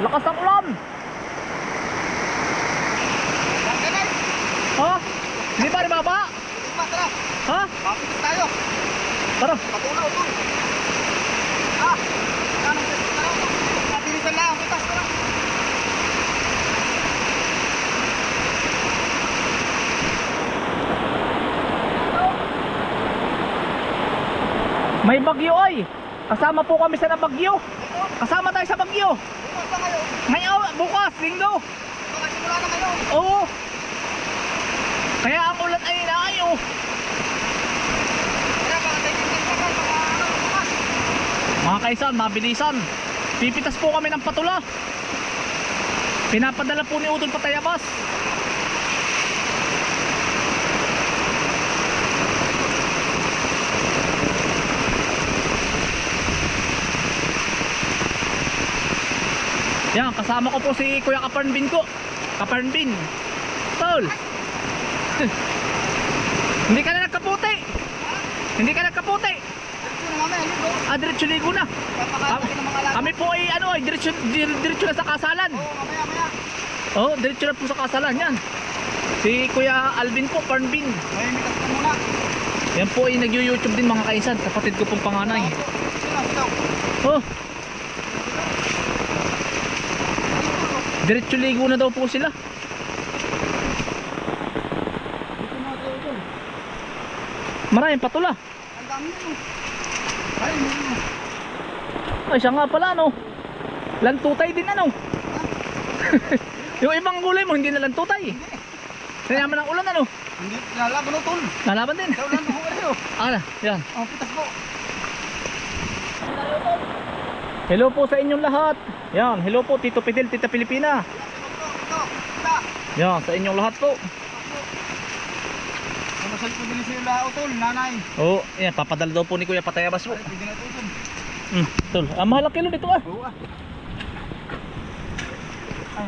Lakas ng ulan. Ha? Hindi ba rin baba? Tara, Ha? papitas tayo. Tara. Patunaw to. Ah, tayo. Mabilisan lang, pitas tara. May bagyo ay. Kasama po kami sa nabagyo. Kasama tayo sa bagyo. Na kayo. Ngayon, bukas, linggo. Bukas simula na kayo. Oo. Kaya ang ulan ay naayo. Kaya mga tingin-tingin pa mga ano, bukas. Mga kaisan, mabilisan. Pipitas po kami ng patula. Pinapadala po ni Utol Patayabas. Yan, kasama ko po si Kuya Kaparnbin ko. Kaparnbin. Tol. Hindi ka na nagkaputi. Hindi ka nagkaputi. Ah, diretso ligo na. Kami po ay ano ay diretso dir- diretso na sa kasalan. Oo, mamaya, mamaya. Oh, diretso na po sa kasalan yan. Si Kuya Alvin po, Parnbin. May mitas ka muna. Yan po ay nag-YouTube din mga kaisan, kapatid ko pong panganay. Oh. Diretso ligo na daw po sila. Maraming patula. Ang dami yun. Ay, hindi. Ay, siya nga pala no. Lantutay din ano. Yung ibang gulay mo hindi na lantutay. Kaya naman ang ulan ano. Hindi, lalaban o tol. Nalaban din. Sa ulan ko kayo. Ah, yan. Oh, pitas po. Hello po sa inyong lahat. Yan, hello po Tito Fidel, Tita Pilipina. Yan, sa inyong lahat po. Kumasal ko din sila o tol, nanay. Oo, oh, yan, papadala daw po ni Kuya Patayabas po. Ay, pwede na tol. Hmm, tol. Ah, mahal ang kilo dito ah. Oo ah.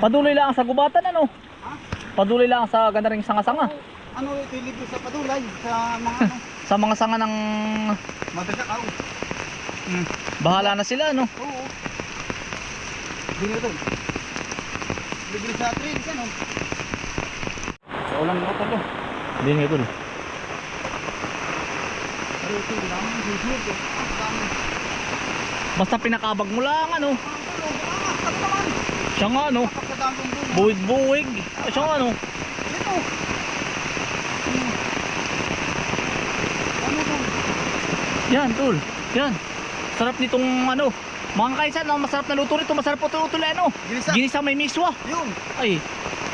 Paduloy lang sa gubatan ano. Ha? Paduloy lang sa ganda ring sanga-sanga. Ano ito libre sa padulay? Sa mga ano? Sa mga sanga ng Madasak ako. Hmm. Bahala na sila ano. Oo. Libre tol. Libre sa trails ano? Sa ulan mo tol. oh. Hindi nga ito, dami. Basta pinakabag mo lang ano. Oh. Siya nga ano. Buwig-buwig. Siya nga ano. Ito. Hmm. Ano? Yan tol. Yan. Sarap nitong ano. Mga kaisan, ang masarap na luto nito. Masarap po ito utol ano. Ginisa. Ginisa may miswa. Yun. Ay.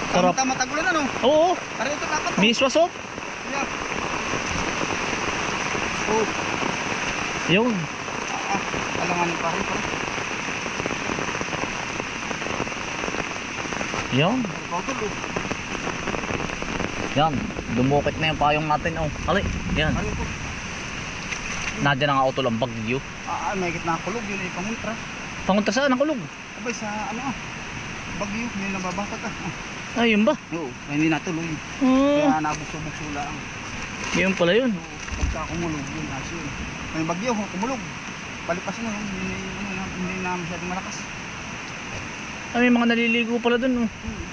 Sarap. Tama-tama tagulan ano? Oo. Ari ito dapat to. Miswa soup. Yeah. Oh. Yun. Ah, alangan pa rin pa. Tol oh. Yan. Dumukit na yung payong natin oh. Ali. Yan. Ari ito. Nadya na nga utol ang bagyo. Ah, ah, may gitna kulog yun ay pamuntra. Pangunta saan ang kulog? Abay sa ano ah. Bagyo, may nababasag ah. Ah, Ay, yun ba? Oo, may hindi natuloy. Oh, Kaya nabukso-bukso lang. yun pala yun. So, pagka kumulog yun, as yun. May bagyo, kumulog. Balipas mo, hindi, hindi, na- hindi na masyadong malakas. Ay, may mga naliligo pala dun. Oh. Hmm.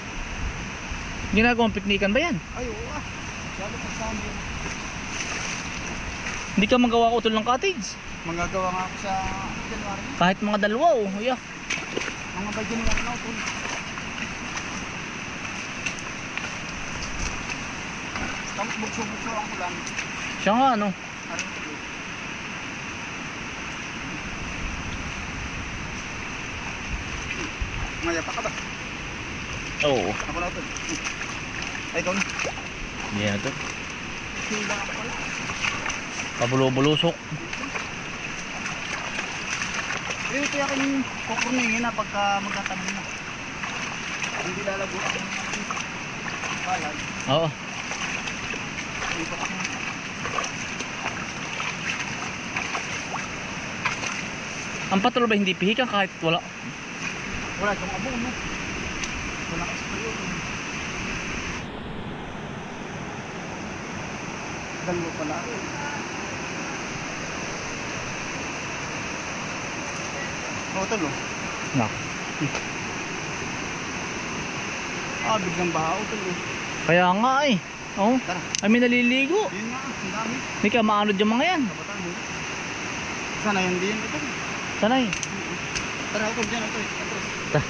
Ginagawang piknikan ba yan? Ay, oo ah. Sabi pa sa amin. Hindi ka magawa ko utol ng cottage. Magagawa nga ako sa January. Kahit mga dalawa oh. Yeah. Mga by January na ako. Tapos bukso-bukso ako lang. Siya nga ano. Maya pa ka ba? Oo. Ako na ito. Ay, ikaw na. Yan ito. Hila ako pala. Pabulo-bulusok. Pero ito yung kukurungin na pagka magkatabi na. Hindi lalago ako ng balay. Oo. Dito. Ang patol ba hindi pihikan kahit wala? Wala itong abong, no? Wala kasi pa yun. Dalawa pala ako. Oo, tol, oh. Na. Ah, biglang baha utol eh. Kaya nga eh. Oh, Tara. ay may naliligo. Yun nga, ang dami. Hindi ka maanod yung mga yan. Kabataan mo. Sana yun din ito. Sanay. Tara utol dyan utol. Atras. Ta.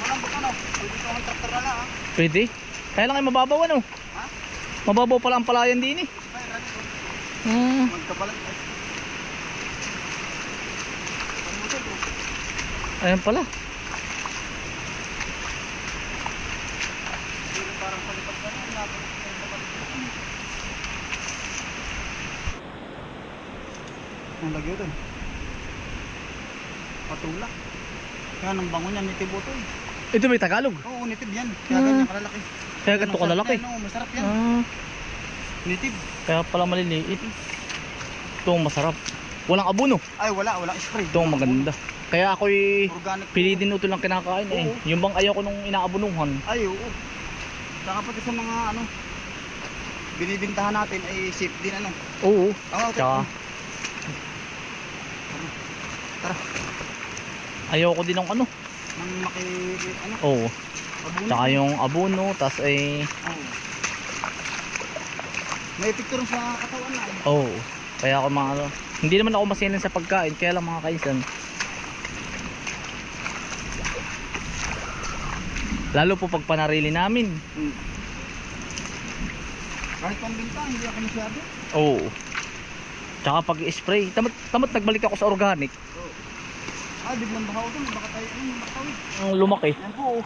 Walang buka no. Pwede ko ang traktor na lang ha. Pwede. Kaya lang ay mababaw ano. Mababaw pala ang palayan din eh. Hmm. Ayan pala. Ang lagyo doon. Patula. Kaya nang bango niya nitib ito eh. Ito may Tagalog. Oo, nitib yan. Kaya ganyan kalalaki. Kaya ganito kalalaki. Masarap yan, oo, masarap yan. Ah, Nitib. kaya pala maliliit. Ito masarap. Walang abono. Ay, wala. Walang spray. Ito maganda. Kaya ako'y Organic. pili din ito lang kinakain eh. Oo. Yung bang ayaw ko nung inaabunuhan. Ay, oo. Saka pati sa mga ano, binibintahan natin ay safe din ano. Oo. Tama, utol. Tsaka Tara. ayaw ko din ng ano. Nang maki, ano, Oo. Tsaka yung abono, tas eh, Oo. May rin sa katawan na eh. oo. Kaya ako mga ano, hindi naman ako masinin sa pagkain, kaya lang mga kaisan. Lalo po pag panarili namin. Hmm. Kahit pambinta, hindi ako masyado. Oo. Tsaka pag spray, tamot, tamot nagbalik ako sa organic. Oo. Ah, biglang baha ito. Baka tayo, ano, makatawid. Ang lumaki. Yan po.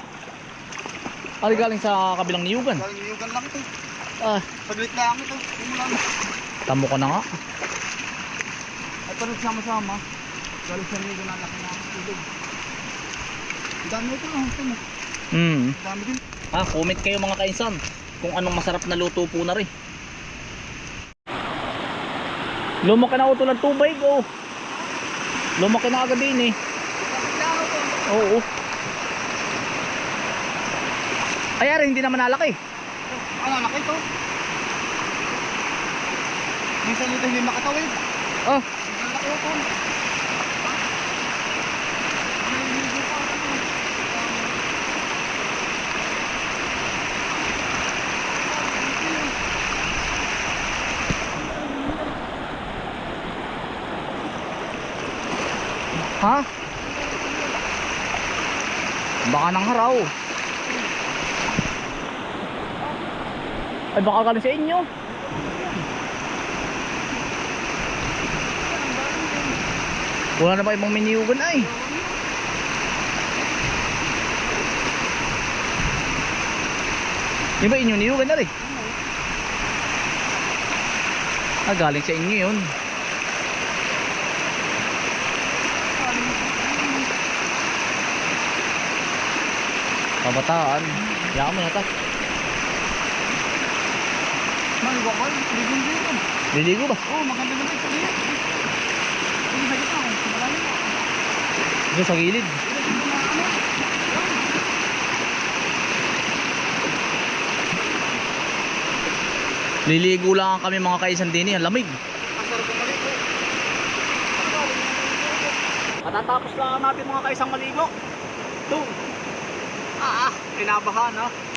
Oh. Ari galing sa kabilang niyugan. Galing niyugan lang ito. Ah, Saglit lang ito. Lang. tamo ko na nga. At parang sama-sama. Galing sa niyugan na laki na tulog. Ang dami ito. ah, Ito mo. Hmm. Ang dami din. Ah, comment kayo mga kainsan kung anong masarap na luto po na rin. Lumaki na ako tulad tubig, oh. Lumaki na agad din eh. Oo. Ay, ari, hindi naman nalaki. Ano, laki ito. Minsan ito hindi makatawid. Oh, Ang laki ito. ha? Baka nang haraw. Ay, baka galing sa inyo. Wala na ba ibang miniyugan ay? Di ba inyo niyugan na rin? Ah, galing sa inyo yun. Kabataan. Yaman na ta. Maliwa ko, ligong dito. Liligo ba? Oo, maganda naman ito. Liyak. Ang sa gitna, oh. Malalim mo. Doon sa gilid. Liligo lang kami mga kaisan din eh. Ang lamig. Masarap ang maligo. Matatapos lang natin mga kaisang maligo. Ito. Ah, ah, kinabahan ha.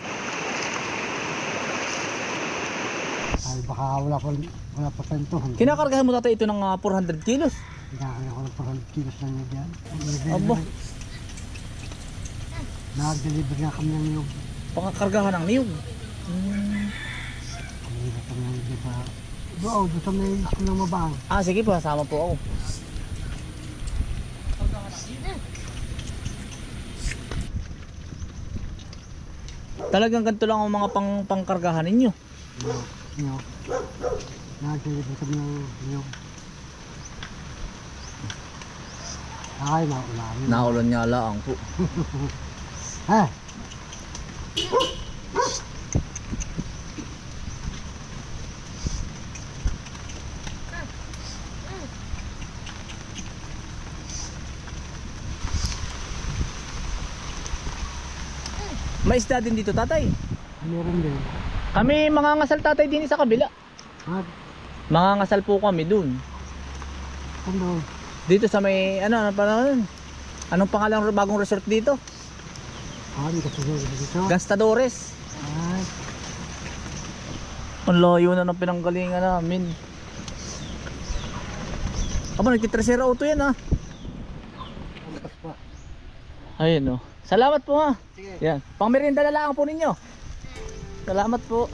Baka wala pa, wala pa tento. Kinakargahan mo tatay ito ng ah, 400 kilos. Kinakaya ko ng parang kilos lang niya dyan. Abo. Nag-deliver nga kami ng yung Pangakargahan ng niyog. kanina kami ng di ba? Oo, doon sa may school ng mabang. Ah, sige po. Sama po ako. Talagang ganito lang ang mga pang pangkargahan ninyo. Nag-deliver kami ng yung ay, naulan. Naulan nga lang po. Ha? May isda din dito tatay. Meron din. Kami mga ngasal tatay din sa kabila. Ha? Mga ngasal po kami dun. Ano? Dito sa may, ano, ano pa naman? Anong pangalan ng bagong resort dito? Ah, hindi kasi dito. Gastadores. Ay, Ang layo na ng pinanggalingan namin. Aba, nagtitrasera auto yan ah. pa. Ayun oh. Salamat po ha. Sige. Yan. Pang merienda na lang po ninyo. Salamat po.